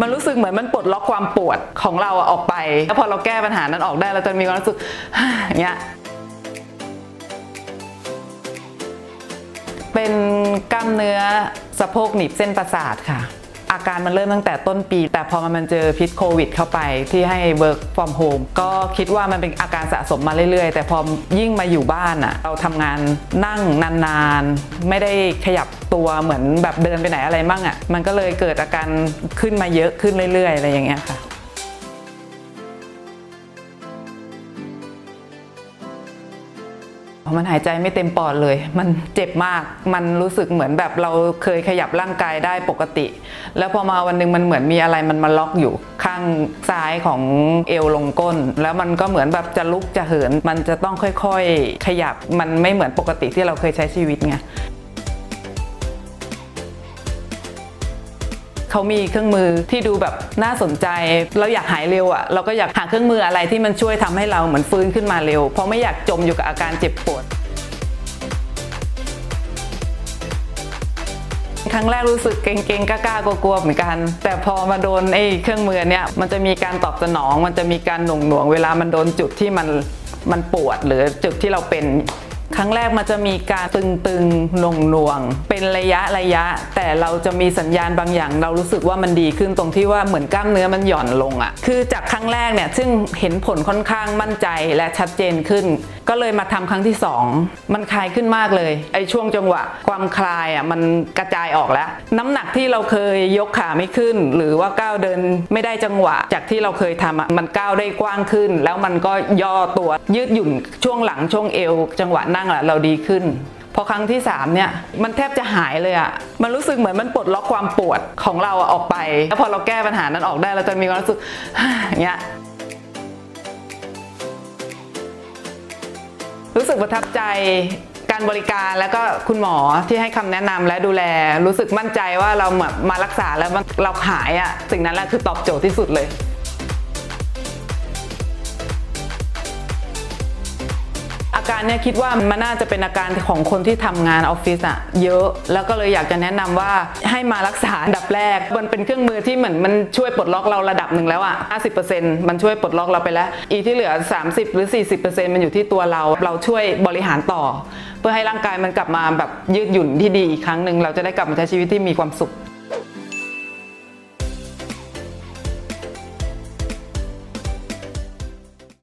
มันรู้สึกเหมือนมันปลดล็อกความปวดของเราอออกไป แล้วพอเราแก้ปัญหานั้นออกได้เราจะมีความรู้สึกอย่างเงี้ยเป็นกล้ามเนื้อสะโพกหนีบเส้นประสาทค่ะ อาการมันเริ่มตั้งแต่ต้นปี แต่พอมันเจอพิษโควิดเข้าไปที่ให้ work from home ก็คิดว่ามันเป็นอาการสะสมมาเรื่อยๆ แต่พอยิ่งมาอยู่บ้านอะเราทำงานนั่งนานๆ ไม่ได้ขยับตัวเหมือนแบบเดินไปไหนอะไรมั่งอะมันก็เลยเกิดอาการขึ้นมาเยอะขึ้นเรื่อยๆ อะไรอย่างเงี้ยค่ะ มันหายใจไม่เต็มปอดเลย มันเจ็บมาก มันรู้สึกเหมือนแบบเราเคยขยับร่างกายได้ปกติ แล้วพอมาวันหนึงมันเหมือนมีอะไรมันมาล็อกอยู่ข้างซ้ายของเอวลงก้น แล้วมันก็เหมือนแบบจะลุกจะเหิน มันจะต้องค่อยๆ ขยับ มันไม่เหมือนปกติที่เราเคยใช้ชีวิตไง เขามีเครื่องมือที่ดูแบบน่าสนใจ เราอยากหายเร็วอะ่ะเราก็อยากหาเครื่องมืออะไรที่มันช่วยทำให้เราเหมือนฟื้นขึ้นมาเร็ว เพราะไม่อยากจมอยู่กับอาการเจ็บปวดครั้งแรกรู้สึกเก่งๆกล้าๆกลัวๆเหมือนกัน แต่พอมาโดนไอ้เครื่องมือเนี้ยมันจะมีการตอบสนอง มันจะมีการหน่วงหน่วงๆเวลามันโดนจุดที่มันมันปวดหรือจุดที่เราเป็น ครั้งแรกมันจะมีการตึงๆหน่วงหน่วง เป็นระยะระยะ แต่เราจะมีสัญญาณบางอย่าง เรารู้สึกว่ามันดีขึ้นตรงที่ว่าเหมือนกล้ามเนื้อมันหย่อนลงอะ่ะ คือจากครั้งแรกเนี่ยซึ่งเห็นผลค่อนข้างมั่นใจและชัดเจนขึ้น ก็เลยมาทำครั้งที่สองมันคลายขึ้นมากเลยไอ้ช่วงจังหวะ ความคลายอะมันกระจายออกแล้ว น้ำหนักที่เราเคยยกขาไม่ขึ้น หรือว่าก้าวเดินไม่ได้จังหวะ จากที่เราเคยทำอะมันก้าวได้กว้างขึ้น แล้วมันก็ย่อตัวยืดหยุ่นช่วงหลังช่วงเอว จังหวะนั่งอะเราดีขึ้น พอครั้งที่3เนี่ยมันแทบจะหายเลยอะมันรู้สึกเหมือนมันปลดล็อกความปวดของเราออกไปแล้วพอเราแก้ปัญหานั้นออกได้เราจะมีความรู้สึกอย่างเงี้ยรู้สึกประทับใจการบริการแล้วก็คุณหมอที่ให้คำแนะนำและดูแล รู้สึกมั่นใจว่าเราแบบมารักษาแล้วมันเราหายอะสิ่งนั้นแหละคือตอบโจทย์ที่สุดเลย การเนี่ยคิดว่ามันน่าจะเป็นอาการของคนที่ทำงานออฟฟิศอะเยอะ แล้วก็เลยอยากจะแนะนำว่าให้มารักษาอันดับแรก มันเป็นเครื่องมือที่เหมือนมันช่วยปลดล็อกเราระดับหนึ่งแล้วอะ50%มันช่วยปลดล็อกเราไปแล้ว อีที่เหลือ 30 หรือ 40%มันอยู่ที่ตัวเรา เราช่วยบริหารต่อ เพื่อให้ร่างกายมันกลับมาแบบยืดหยุ่นที่ดีอีกครั้งหนึ่งเราจะได้กลับมาใช้ชีวิตที่มีความสุข